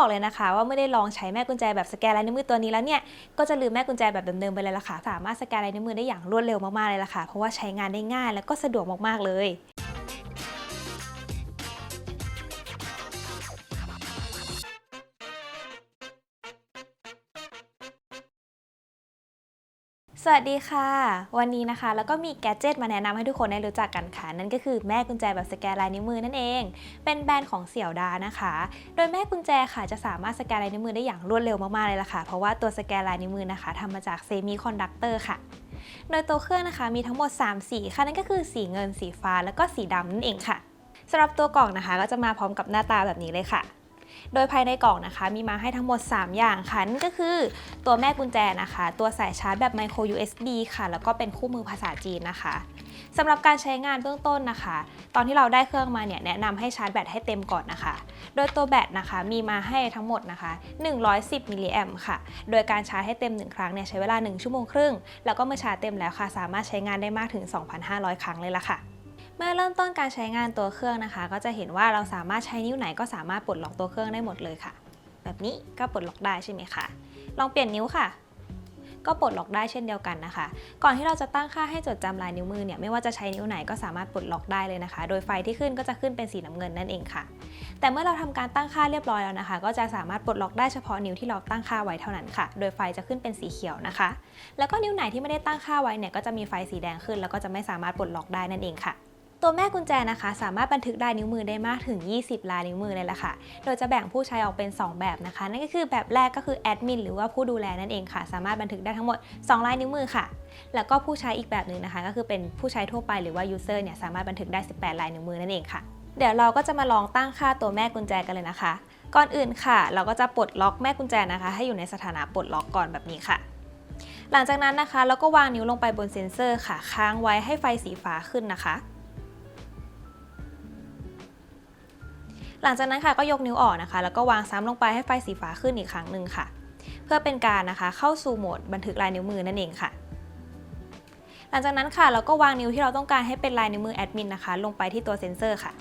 บอกเลยนะคะ ว่าไม่ได้ลองใช้แม่กุญแจแบบสแกนลายนิ้วมือตัวนี้แล้วเนี่ยก็จะลืมแม่กุญแจแบบเดิมๆไปเลยละค่ะสามารถสแกนลายนิ้วมือได้อย่างรวดเร็วมากๆเลยละค่ะเพราะว่าใช้งานได้ง่าย แล้วก็สะดวกมากๆเลย สวัสดีค่ะ วันนี้นะคะ แล้วก็มีแกดเจิตมาแนะนำให้ทุกคนได้รู้จักกันค่ะ นั่นก็คือแม่กุญแจแบบสแกนลายนิ้วมือนั่นเอง เป็นแบรนด์ของเสี่ยวดานะคะ โดยแม่กุญแจค่ะจะสามารถสแกนลายนิ้วมือได้อย่างรวดเร็วมากๆเลยล่ะค่ะ เพราะว่าตัวสแกนลายนิ้วมือนะคะทำมาจากเซมิคอนดักเตอร์ค่ะ โดยตัวเครื่องนะคะมีทั้งหมด 3 สีค่ะนั่นก็คือสีเงินสีฟ้าแล้วก็สีดำนั่นเองค่ะสำหรับตัวกล่องนะคะ ก็จะมาพร้อมกับหน้าตาแบบนี้เลยค่ะ โดยภายในกล่องนะคะ มีมาให้ทั้งหมด 3 อย่างค่ะนั่นก็คือตัวแม่กุญแจนะคะ ตัวสายชาร์จแบบ micro USB ค่ะ แล้วก็เป็นคู่มือภาษาจีนนะคะสำหรับการใช้งานเบื้องต้นนะคะ ตอนที่เราได้เครื่องมาเนี่ยแนะนำให้ชาร์จแบตให้เต็มก่อนนะคะ โดยตัวแบตนะคะมีมาให้ทั้งหมดนะคะ 110มิลลิแอมค่ะ โดยการชาร์จให้เต็ม 1 ครั้งเนี่ยใช้เวลา 1 ชั่วโมงครึ่ง แล้วก็เมื่อชาร์จเต็มแล้วค่ะ สามารถใช้งานได้มากถึง 2,500 ครั้งเลยล่ะค่ะ เมื่อเริ่มต้นการใช้งานตัวเครื่องนะคะ ก็จะเห็นว่าเราสามารถใช้นิ้วไหนก็สามารถปลดล็อกตัวเครื่องได้หมดเลยค่ะ แบบนี้ก็ปลดล็อกได้ใช่ไหมคะลองเปลี่ยนนิ้วค่ะ ก็ปลดล็อกได้เช่นเดียวกันนะคะ ก่อนที่เราจะตั้งค่าให้จดจำลายนิ้วมือเนี่ยไม่ว่าจะใช้นิ้วไหนก็สามารถปลดล็อกได้เลยนะคะ โดยไฟที่ขึ้นก็จะขึ้นเป็นสีน้ำเงินนั่นเองค่ะ แต่เมื่อเราทำการตั้งค่าเรียบร้อยแล้วนะคะ ก็จะสามารถปลดล็อกได้เฉพาะนิ้วที่เราตั้งค่าไว้เท่านั้นค่ะ โดยไฟจะขึ้นเป็นสีเขียวนะคะ แล้วก็นิ้วไหนที่ไม่ได้ตั้งค่าไว้เนี่ยก็จะมีไฟสีแดงขึ้น แล้วก็จะไม่สามารถปลดล็อกได้นั่นเองค่ะ ตัวแม่กุญแจนะคะ สามารถบันทึกลายนิ้วมือได้มากถึง 20 ลายนิ้วมือเลยล่ะค่ะ โดยจะแบ่งผู้ใช้ออกเป็น 2 แบบนะคะ นั่นก็คือแบบแรกก็คือแอดมินหรือว่าผู้ดูแลนั่นเองค่ะ สามารถบันทึกได้ทั้งหมด 2 ลายนิ้วมือค่ะ แล้วก็ผู้ใช้อีกแบบหนึ่งนะคะ ก็คือเป็นผู้ใช้ทั่วไปหรือว่ายูเซอร์เนี่ยสามารถบันทึกได้ 18 ลายนิ้วมือนั่นเองค่ะ เดี๋ยวเราก็จะมาลองตั้งค่าตัวแม่กุญแจกันเลยนะคะ ก่อนอื่นค่ะ เราก็จะปลดล็อกแม่กุญแจนะคะ ให้อยู่ในสถานะปลดล็อกก่อนแบบนี้ค่ะหลังจากนั้นนะคะเราก็วางนิ้วลงไปบนเซ็นเซอร์ค่ะ ค้างไว้ให้ไฟสีฟ้าขึ้นนะคะ หลังจากนั้นค่ะก็ยกนิ้วออกนะคะ แล้วก็วางซ้ำลงไปให้ไฟสีฟ้าขึ้นอีกครั้งหนึ่งค่ะ เพื่อเป็นการนะคะเข้าสู่โหมดบันทึกลายนิ้วมือนั่นเองค่ะหลังจากนั้นค่ะเราก็วางนิ้วที่เราต้องการให้เป็นลายนิ้วมือแอดมินนะคะ ลงไปที่ตัวเซ็นเซอร์ค่ะ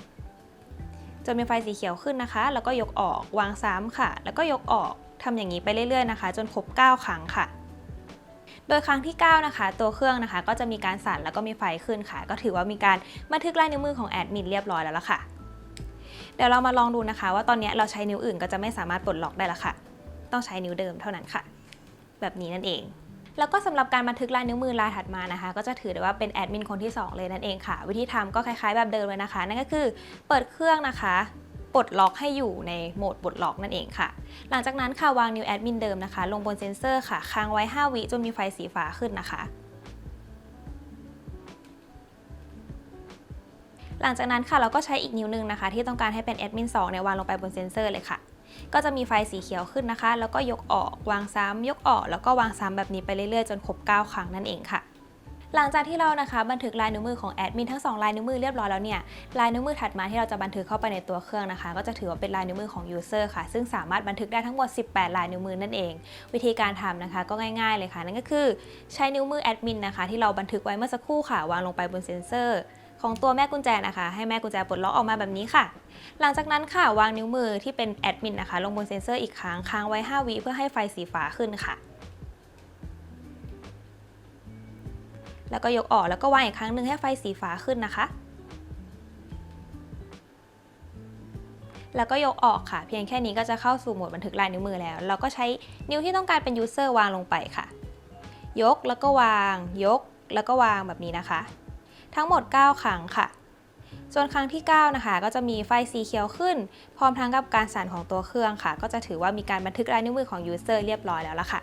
จนมีไฟสีเขียวขึ้นนะคะ แล้วก็ยกออกวางซ้ำค่ะ แล้วก็ยกออกทำอย่างนี้ไปเรื่อยๆนะคะ จนครบ 9 ครั้งค่ะ โดยครั้งที่ 9 นะคะ ตัวเครื่องนะคะ ก็จะมีการสั่นแล้วก็มีไฟขึ้นค่ะ ก็ถือว่ามีการบันทึกลายนิ้วมือของแอดมินเรียบร้อยแล้วล่ะค่ะ เดี๋ยวเรามาลองดูนะคะ ว่าตอนนี้เราใช้นิ้วอื่นก็จะไม่สามารถปลดล็อกได้ละค่ะ ต้องใช้นิ้วเดิมเท่านั้นค่ะ แบบนี้นั่นเอง แล้วก็สำหรับการบันทึกลายนิ้วมือลายถัดมานะคะ ก็จะถือได้ว่าเป็นแอดมินคนที่ 2 เลยนั่นเองค่ะ วิธีทำก็คล้ายๆแบบเดิมเลยนะคะ นั่นก็คือเปิดเครื่องนะคะปลดล็อกให้อยู่ในโหมดปลดล็อกนั่นเองค่ะ หลังจากนั้นค่ะวางนิ้วแอดมินเดิมนะคะ ลงบนเซนเซอร์ค่ะ ค้างไว้ 5 วิจนมีไฟสีฟ้าขึ้นนะคะ หลังจากนั้นค่ะเราก็ใช้อีกนิ้วหนึงนะคะ ที่ต้องการให้เป็นแอดมิน2เนี่ยวางลงไปบนเซนเซอร์เลยค่ะ ก็จะมีไฟสีเขียวขึ้นนะคะ แล้วก็ยกออกวางซ้ำยกออก แล้วก็วางซ้ำแบบนี้ไปเรื่อยๆจนครบ 9 ครั้งนั่นเองค่ะหลังจากที่เรานะคะบันทึกลายนิ้วมือของแอดมินทั้ง2ลายนิ้วมือเรียบร้อยแล้วเนี่ยลายนิ้วมือถัดมาที่เราจะบันทึกเข้าไปในตัวเครื่องนะคะ ก็จะถือว่าเป็นลายนิ้วมือของยูเซอร์ค่ะ ซึ่งสามารถบันทึกได้ทั้งหมด 18 ลายนิ้วมือนั่นเอง วิธีการทำนะคะก็ง่ายๆเลยค่ะ นั่นก็คือใช้นิ้วมือแอดมินนะคะที่เราบันทึกไว้เมื่อสักครู่ค่ะ วางลงไปบนเซ็นเซอร์ ของตัวแม่กุญแจนะคะ ให้แม่กุญแจปลดล็อกออกมาแบบนี้ค่ะ หลังจากนั้นค่ะวางนิ้วมือที่เป็นแอดมินนะคะ ลงบนเซ็นเซอร์อีกครั้งค้างไว้ 5 วิเพื่อให้ไฟสีฟ้าขึ้นค่ะ แล้วก็ยกออกแล้วก็วางอีกครั้งหนึ่งให้ไฟสีฟ้าขึ้นนะคะ แล้วก็ยกออกค่ะ เพียงแค่นี้ก็จะเข้าสู่โหมดบันทึกลายนิ้วมือแล้ว เราก็ใช้นิ้วที่ต้องการเป็นยูเซอร์วางลงไปค่ะ ยกแล้วก็วาง ยกแล้วก็วางแบบนี้นะคะ ทั้งหมด 9 ครั้งค่ะ ส่วนครั้งที่ 9 นะคะ ก็จะมีไฟสีเขียวขึ้น พร้อมทั้งกับการสั่นของตัวเครื่องค่ะ ก็จะถือว่ามีการบันทึกลายนิ้วมือของยูเซอร์เรียบร้อยแล้วล่ะค่ะ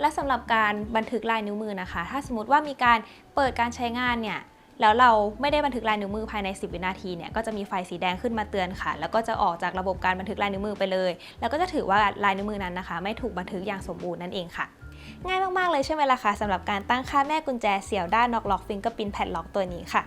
และสำหรับการบันทึกลายนิ้วมือนะคะ ถ้าสมมติว่ามีการเปิดการใช้งานเนี่ย แล้วเราไม่ได้บันทึกลายนิ้วมือภายใน 10 วินาทีเนี่ยก็จะมีไฟสีแดงขึ้นมาเตือนค่ะ แล้วก็จะออกจากระบบการบันทึกลายนิ้วมือไปเลย แล้วก็จะถือว่าลายนิ้วมือนั้นนะคะ ไม่ถูกบันทึกอย่างสมบูรณ์นั่นเองค่ะง่ายมาก ๆ เลยใช่ไหมล่ะคะสำหรับการตั้งค่าแม่กุญแจเสี่ยวด้านน็อกล็อกฟิงเกอร์ปินแพดล็อกตัวนี้ค่ะ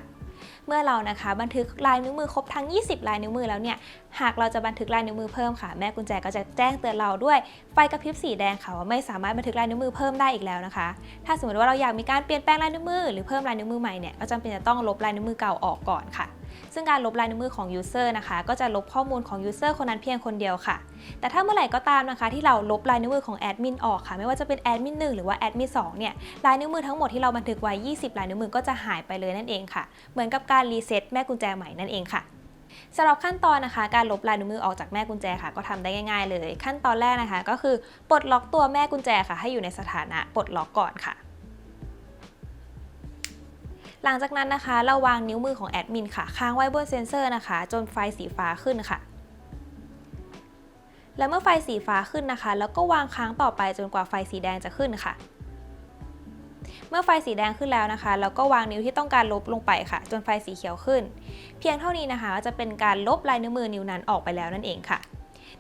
เมื่อเรานะคะ บันทึกลายนิ้วมือครบทั้ง 20 ลายนิ้วมือแล้วเนี่ย หากเราจะบันทึกลายนิ้วมือเพิ่มค่ะ แม่กุญแจก็จะแจ้งเตือนเราด้วยไฟกระพริบสีแดงค่ะว่าไม่สามารถบันทึกลายนิ้วมือเพิ่มได้อีกแล้วนะคะ ถ้าสมมติว่าเราอยากมีการเปลี่ยนแปลงลายนิ้วมือหรือเพิ่มลายนิ้วมือใหม่เนี่ย ก็จำเป็นจะต้องลบลายนิ้วมือเก่าออกก่อนค่ะ ซึ่งการลบลายนิ้วมือของ user นะคะ ก็จะลบข้อมูลของ user คนนั้นเพียงคนเดียวค่ะ แต่ถ้าเมื่อไหร่ก็ตามนะคะ ที่เราลบลายนิ้วมือของแอดมินออกค่ะ ไม่ว่าจะเป็นแอดมิน1หรือว่าแอดมิน2เนี่ยลายนิ้วมือทั้งหมดที่เราบันทึกไว้ 20 ลายนิ้วมือก็จะหายไปเลยนั่นเองค่ะ เหมือนกับการรีเซ็ตแม่กุญแจใหม่นั่นเองค่ะสำหรับขั้นตอนนะคะ การลบลายนิ้วมือออกจากแม่กุญแจค่ะ ก็ทำได้ง่าย ๆ เลย ขั้นตอนแรกนะคะ ก็คือปลดล็อกตัวแม่กุญแจค่ะ ให้อยู่ในสถานะปลดล็อกก่อนค่ะ หลังจากนั้นนะคะเราวางนิ้วมือของแอดมินค่ะค้างไว้บนเซนเซอร์นะคะ จนไฟสีฟ้าขึ้นค่ะ และเมื่อไฟสีฟ้าขึ้นนะคะ แล้วก็วางค้างต่อไปจนกว่าไฟสีแดงจะขึ้นค่ะ เมื่อไฟสีแดงขึ้นแล้วนะคะเราก็วางนิ้วที่ต้องการลบลงไปค่ะ จนไฟสีเขียวขึ้น เพียงเท่านี้นะคะจะเป็นการลบลายนิ้วมือนิ้วนั้นออกไปแล้วนั่นเองค่ะ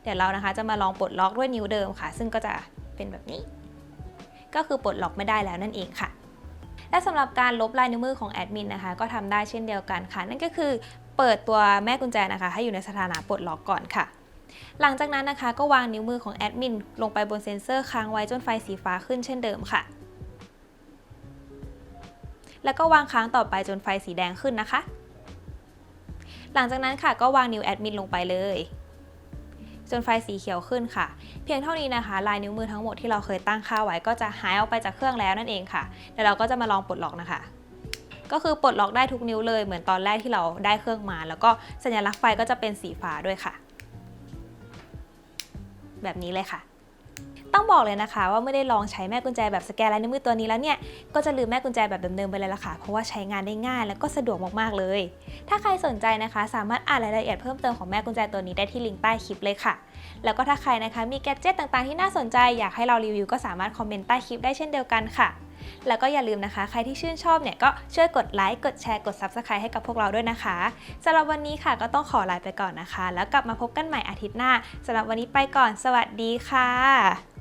เดี๋ยวเรานะคะจะมาลองปลดล็อกด้วยนิ้วเดิมค่ะ ซึ่งก็จะเป็นแบบนี้ ก็คือปลดล็อกไม่ได้แล้วนั่นเองค่ะ และสำหรับการลบลายนิ้วมือของแอดมินนะคะ ก็ทำได้เช่นเดียวกันค่ะ นั่นก็คือเปิดตัวแม่กุญแจนะคะ ให้อยู่ในสถานะปลดล็อกก่อนค่ะ หลังจากนั้นนะคะ ก็วางนิ้วมือของแอดมินลงไปบนเซ็นเซอร์ค้างไว้จนไฟสีฟ้าขึ้นเช่นเดิมค่ะ แล้วก็วางค้างต่อไปจนไฟสีแดงขึ้นนะคะ หลังจากนั้นค่ะก็วางนิ้วแอดมินลงไปเลย จนไฟสีเขียวขึ้นค่ะ เพียงเท่านี้นะคะ ลายนิ้วมือทั้งหมดที่เราเคยตั้งค่าไว้ก็จะหายออกไปจากเครื่องแล้วนั่นเองค่ะเดี๋ยวเราก็จะมาลองปลดล็อกนะคะ ก็คือปลดล็อกได้ทุกนิ้วเลยเหมือนตอนแรกที่เราได้เครื่องมา แล้วก็สัญลักษณ์ไฟก็จะเป็นสีฟ้าด้วยค่ะ แบบนี้เลยค่ะ ต้องบอกเลยนะคะ ว่าไม่ได้ลองใช้แม่กุญแจแบบสแกนลายนิ้วมือตัวนี้แล้วเนี่ย ก็จะลืมแม่กุญแจแบบเดิมๆไปเลยละค่ะ เพราะว่าใช้งานได้ง่าย แล้วก็สะดวกมากๆเลย ถ้าใครสนใจนะคะ สามารถอ่านรายละเอียดเพิ่มเติมของแม่กุญแจตัวนี้ได้ที่ลิงก์ใต้คลิปเลยค่ะ แล้วก็ถ้าใครนะคะมีแกจิตต่างๆที่น่าสนใจอยากให้เรารีวิวก็สามารถคอมเมนต์ใต้คลิปได้เช่นเดียวกันค่ะแล้วก็อย่าลืมนะคะ ใครที่ชื่นชอบเนี่ยก็ช่วยกดไลค์ กดแชร์ กด Subscribe ให้กับพวกเราด้วยนะคะสำหรับวันนี้ค่ะก็ต้องขอลาไปก่อนนะคะ แล้วกลับมาพบกันใหม่อาทิตย์หน้าสำหรับวันนี้ไปก่อน สวัสดีค่ะ